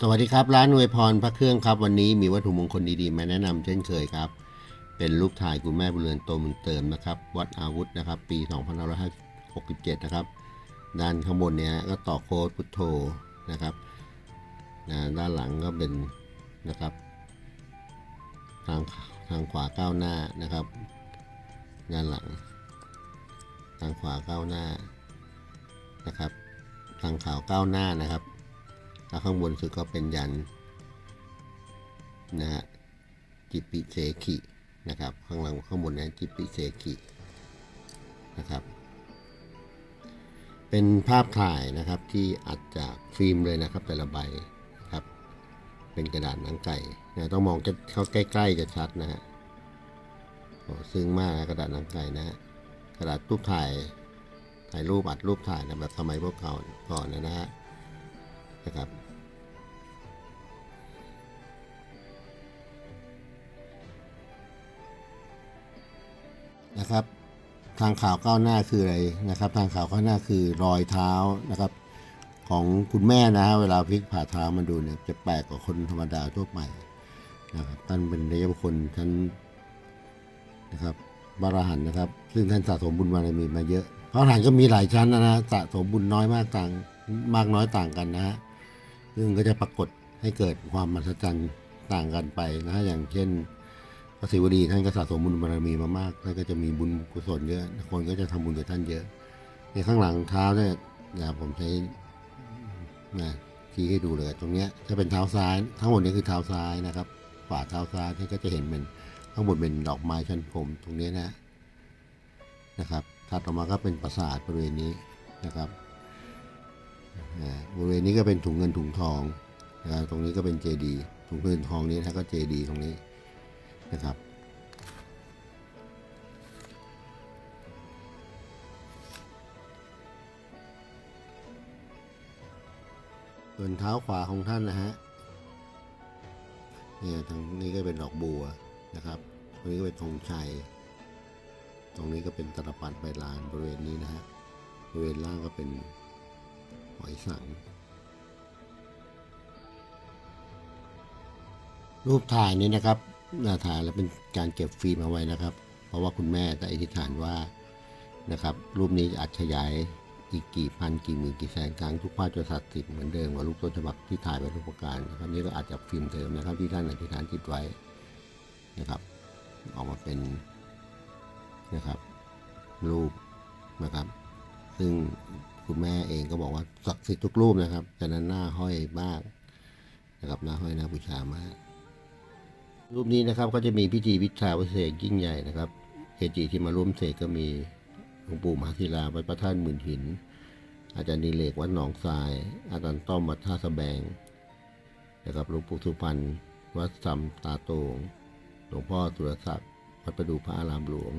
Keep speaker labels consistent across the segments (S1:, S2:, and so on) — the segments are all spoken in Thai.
S1: สวัสดีครับร้านอวยพรพระเครื่องครับ วันนี้มีวัตถุมงคลดีๆมาแนะนำเช่นเคยครับ เป็นรูปถ่ายคุณแม่บุญเรือนโตมุนเติมนะครับ วัดอาวุธนะครับ ปี2567 นะครับ ด้านข้างบนเนี้ยก็ต่อโค้ดพุทโธนะครับด้านหลังก็เป็นนะครับ ทางทางขวาก้าวหน้านะครับ ด้านหลัง ทางขวาก้าวหน้านะครับ ทางขาวก้าวหน้านะครับ แล้วข้างบนสุดก็เป็นยันนะฮะจิปิเสขินะครับ ข้างหลังข้างบนนั้นจิปิเสขินะครับ เป็นภาพถ่ายนะครับที่อัดจากฟิล์มเลยนะครับ แต่ละใบนะครับ เป็นกระดาษหนังไก่นะต้องมองจะเข้าใกล้ๆจะชัดนะฮะซึ้งมากนะกระดาษหนังไก่นะฮะกระดาษรูปถ่ายถ่ายรูปอัดรูปถ่ายนะแบบสมัยพวกเขาก่อนนะฮะนะครับ นะครับ ทางข่าวก้าวหน้าคืออะไรนะครับ ทางข่าวก้าวหน้าคือรอยเท้านะครับ ของคุณแม่นะฮะเวลาพลิกผ่าเท้ามาดูเนี่ยจะแปลกกว่าคนธรรมดาทั่วไปนะครับท่านเป็นระยะบุคคลท่านนะครับบารหันนะครับ ซึ่งท่านสะสมบุญบารมีมาเยอะ พระอรหันต์ก็มีหลายชั้นนะนะสะสมบุญน้อยมากต่างมากน้อยต่างกันนะฮะซึ่งก็จะปรากฏให้เกิดความมหัศจรรย์ต่างกันไปนะฮะอย่างเช่น ระศิวลีท่านก็สะสมบุญบารมีมามากท่านก็จะมีบุญกุศลเยอะ คนก็จะทำบุญกับท่านเยอะ ในข้างหลังเท้าเนี่ยนะผมใช้นะชี้ให้ดูเลยตรงเนี้ยถ้าเป็นเท้าซ้าย ทั้งหมดนี้คือเท้าซ้ายนะครับฝ่าเท้าซ้ายท่านก็จะเห็นเป็นข้างบนเป็นดอกไม้ชั้นผมตรงนี้นะนะครับถัดออกมาก็เป็นปราสาทบริเวณนี้นะครับบริเวณนี้ก็เป็นถุงเงินถุงทองนะครับตรงนี้ก็เป็นเจดีถุงเงินทองนี้นะก็เจดีตรงนี้ นะครับส่วนเท้าขวาของท่านนะฮะเนี่ยทางนี้ก็เป็นดอกบัวนะครับตรงนี้ก็เป็นธงชัย ตรงนี้ก็เป็นตลปัดใบลานบริเวณนี้นะฮะบริเวณล่างก็เป็นหอยสัง รูปถ่ายนี้นะครับ น้าถ่ายแล้วเป็นการเก็บฟิล์มเอาไว้นะครับ เพราะว่าคุณแม่ได้อธิษฐานว่านะครับรูปนี้จะอัดขยายอีกกี่พันกี่หมื่นกี่แสนครั้งทุกภาพจะศักดิ์สิทธิ์เหมือนเดิมกับรูปต้นฉบับที่ถ่ายไว้ทุกประการนะครับนี่ก็อาจจะฟิล์มเดิมนะครับ ที่ท่านอธิษฐานจิตไว้นะครับ ออกมาเป็นนะครับ รูปนะครับ ซึ่งคุณแม่เองก็บอกว่าศักดิ์สิทธิ์ทุกรูปนะครับแต่นั้นหน้าห้อยมากนะครับหน้าห้อยหน้าบูชามาก รูปนี้นะครับก็จะมีพิธีวิชาวิเศษยิ่งใหญ่นะครับเกจิที่มาร่วมเสกก็มีหลวงปู่มหาศิลาวัดพระธาตุหมื่นหิน อาจารย์นิเลกวัดหนองทราย อาจารย์ต้อมวัดท่าสะแบงนะครับหลวงปู่สุพรรณวัดสำตาโตงหลวงพ่อสุรศักดิ์วัดประดูพระอารามหลวง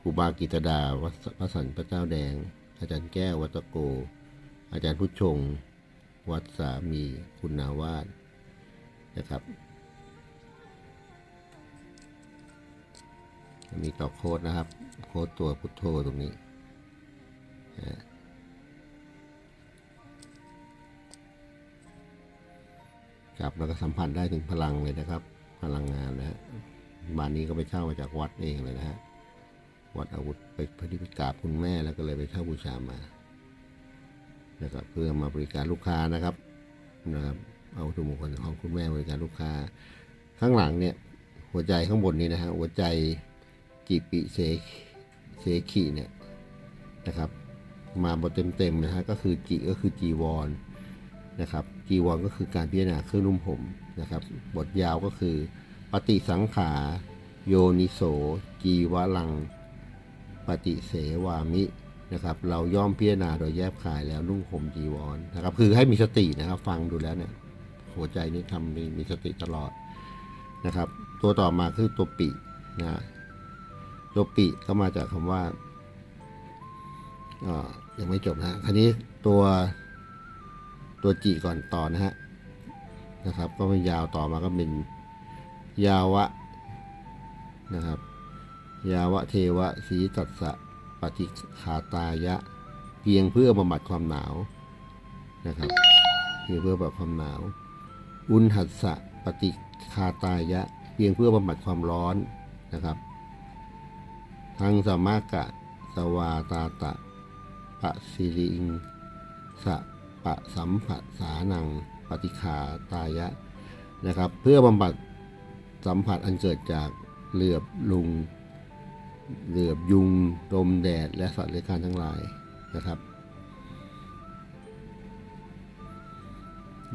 S1: ครูบากิตดาวัดพระสันพระเจ้าแดง อาจารย์แก้ววัดตะโก อาจารย์พุทธชง วัดสามีคุณนาวาสนะครับ มีต่อโค้ดนะครับ โค้ดตัวพุทโธตรงนี้นะครับแล้วก็สัมผัสได้ถึงพลังเลยนะครับ พลังงานนะฮะบ้านนี้ก็ไปเช่ามาจากวัดเองเลยนะฮะวัดอาวุธไปพอดีไปกราบคุณแม่แล้วก็เลยไปเช่าบูชามานะครับเพื่อมาบริการลูกค้านะครับนะครับเอาวัตถุมงคลของคุณแม่บริการลูกค้า ข้างหลังเนี่ย หัวใจข้างบนนี้นะฮะหัวใจ จิปิเซเซขีเนี่ยนะครับ มาบทเต็มๆนะฮะก็คือจิก็คือจีวรนะครับ จีวรก็คือการพิจารณาเครื่องนุ่มผมนะครับ บทยาวก็คือ ปฏิสังขา โยนิโส จีวลัง ปฏิเสวามินะครับ เราย่อมพิจารณาโดยแยบขายแล้วนุ่งห่มจีวรนะครับ คือให้มีสตินะครับ ฟังดูแล้วเนี่ย หัวใจนี้ทำมีมีสติตลอดนะครับ ตัวต่อมาคือตัวปินะ ฮะตัวปิก็มาจากคำว่าอยังไม่จบนะฮะคันนี้ตัวตัวจีก่อนต่อนะฮะนะครับ ก็เป็นยาวต่อมาก็เป็นยาวะนะครับ ยาวะเทวะสีตัสสะปฏิขาตายะ เพียงเพื่อบำบัดความหนาวนะครับเพียงเพื่อบำบัดความหนาว อุณหัสสะปฏิคาตายะ เพียงเพื่อบำบัดความร้อนนะครับ ทังสมากะ สวาตาตะปะสิริงสะปะสัมผัสสานังปฏิคาตายะนะครับ เพื่อบำบัดสัมผัสอันเกิดจากเหลือบลุง เหลือบยุงลมแดดและสัตว์เลื้อยคลานทั้งหลายนะครับ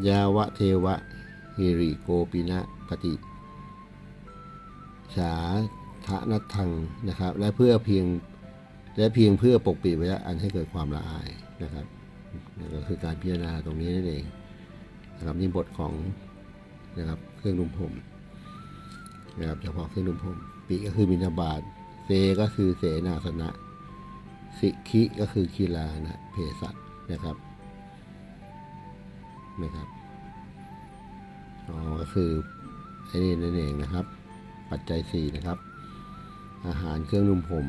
S1: ยาวะเทวะฮิริโกปินะปฏิ ฉา ทะนัทังนะครับ และเพื่อเพียงและเพียงเพื่อปกปิดไว้อันให้เกิดความละอายนะครับนั่นก็คือการพิจารณาตรงนี้นั่นเองนะครับนี่บทของนะครับเครื่องนุ่มผมนะครับเฉพาะเครื่องนุ่มผมปิก็คือบินาบาตเซก็คือเสนาสนะ สิคิก็คือคีลานะเพสัตนะครับนะครับอ๋อก็คือไอ้นี่นั่นเองนะครับ ปัจจัยสี่นะครับ อาหารเครื่องนุ่มผม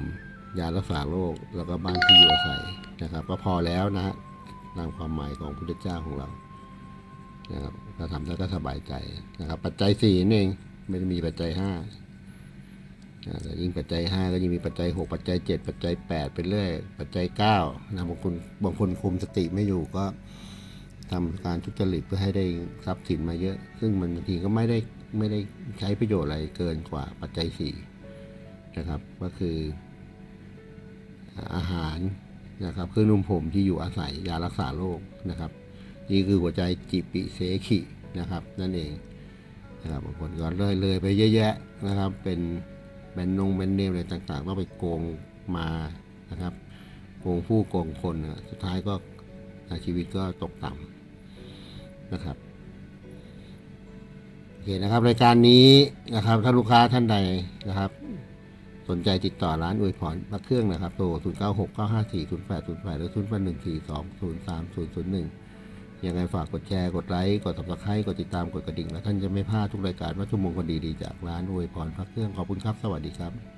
S1: ยารักษาโรคแล้วก็บ้านที่อยู่อาศัยนะครับ ก็พอแล้วนะฮะตามความหมายของพุทธเจ้าของเรานะครับถ้าทำแล้วก็สบายใจนะครับ ปัจจัยสี่นั่นเองไม่ได้มีปัจจัยห้าแต่ยิ่งปัจจัย5ก็ยิ่งมีปัจจัย6ปัจจัย7ปัจจัย8ไปเรื่อยปัจจัย9นะบางคนบางคนคุมสติไม่อยู่ก็ทำการทุจริตเพื่อให้ได้ทรัพย์สินมาเยอะ ซึ่งมันบางทีก็ไม่ได้ไม่ได้ใช้ประโยชน์อะไรเกินกว่าปัจจัย4 นะครับก็คืออาหารนะครับเครื่องนุ่มผมที่อยู่อาศัยยารักษาโรคนะครับ นี่คือหัวใจจิปิเสขินะครับ นั่นเองนะครับบางคนก็เลยเลยไปเยอะแยะนะครับ เป็นแบรนด์นงแบรนด์เนมอะไรต่างๆ ก็ไปโกงมานะครับโกงผู้โกงคนสุดท้ายก็ชีวิตก็ตกต่ำนะครับโอเคนะครับรายการนี้นะครับถ้าลูกค้าท่านใดนะครับ สนใจติดต่อร้านอวยพรพระเครื่องนะครับโทร0 9 6 9 5 4 0 8 0 8หรือ0 8 1 4 2 0 3 0 0 1 ยังไงฝากกดแชร์ กดไลค์ กดสับสไครต์กดติดตาม กดกระดิ่ง แล้วท่านจะไม่พลาดทุกรายการว่าชั่วโมงคนดีๆจากร้านอวยพรพระเครื่อง ขอบคุณครับ สวัสดีครับ